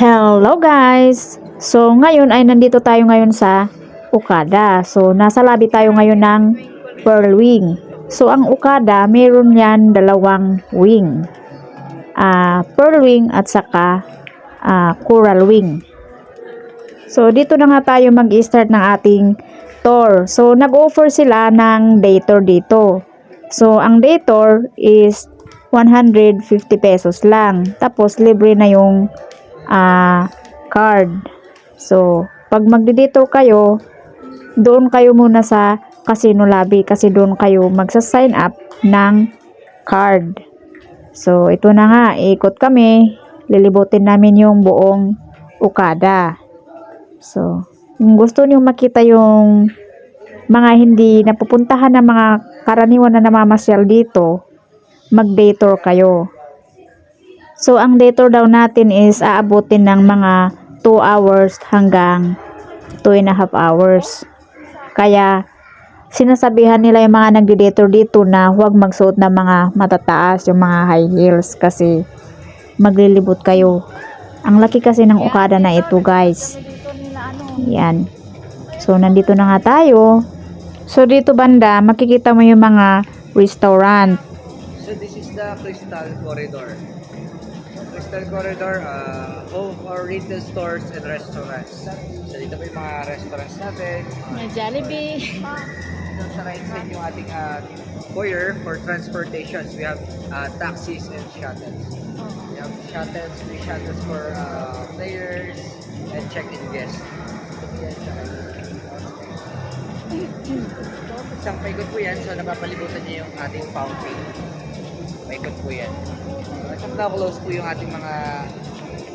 Hello guys! So ngayon ay nandito tayo ngayon sa Okada. So nasa labi tayo ngayon ng Pearl Wing. So ang Okada, meron yan dalawang wing. Ah, Pearl Wing at saka ah, Coral Wing. So dito na nga tayo mag-start ng ating tour. So nag-offer sila ng day tour dito. So ang day tour is 150 pesos lang. Tapos libre na yung ah, card. So, pag magdi-detour kayo, doon kayo muna sa casino lobby kasi doon kayo magsa-sign up ng card. So, ito na nga, ikot kami. Lilibutin namin yung buong Okada. So, kung gusto niyo makita yung mga hindi napupuntahan ng mga karaniwan na namamasyal dito, mag-day tour kayo. So, ang day tour daw natin is aabutin ng mga 2 hours hanggang 2 and a half hours. Kaya, sinasabihan nila yung mga nagdi-day tour dito na huwag magsuot ng mga matataas, yung mga high heels kasi maglilibot kayo. Ang laki kasi ng Okada na ito guys. Yan. So, nandito na nga tayo. So, dito banda, makikita mo yung mga restaurant. So this is the Crystal Corridor. Crystal Corridor, uh, home for retail stores and restaurants. So dito po yung mga restaurants natin. May Jollibee. Dito sa right side yung ating uh, foyer for transportations. We have uh, taxis and shuttles. We have shuttles, free shuttles for uh, players and check-in guests. Isang paikot po yan, so napapalibutan niyo yung ating fountain. Paikot po yan. Uh, Isang close po yung ating mga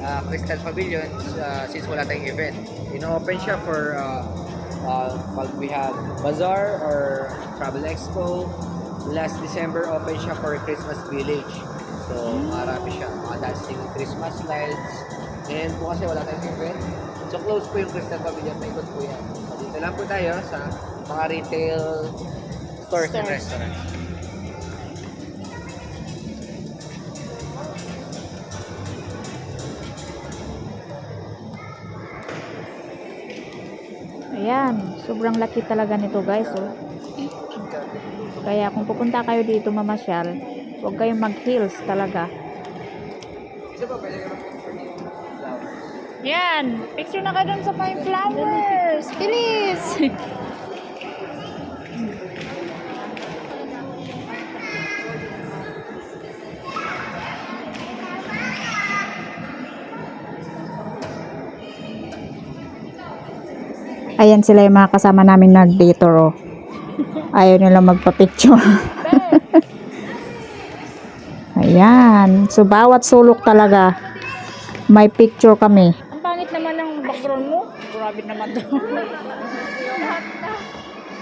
uh, Crystal Pavilions uh, since wala tayong event. Ino-open siya for uh, uh, pag we have bazaar or travel expo. Last December, open siya for Christmas Village. So, marami siya. Mga dancing Christmas lights. And po kasi wala tayong event. So, close po yung Crystal Pavilion. Paikot po yan. So, dito lang po tayo sa mga retail stores, and Stores. restaurants. Ayan, sobrang laki talaga nito guys. Oh. Kaya kung pupunta kayo dito mamasyal, huwag kayong mag-heels talaga. Yan, picture na ka sa my flowers. Bilis! Ayan sila yung mga kasama namin nag-detour oh. Ayaw nila magpa-picture. Ayan. So, bawat sulok talaga, may picture kami. Ang pangit naman ng background mo. Grabe naman doon.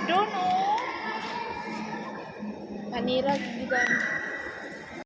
Doon oh. Panira, di ba?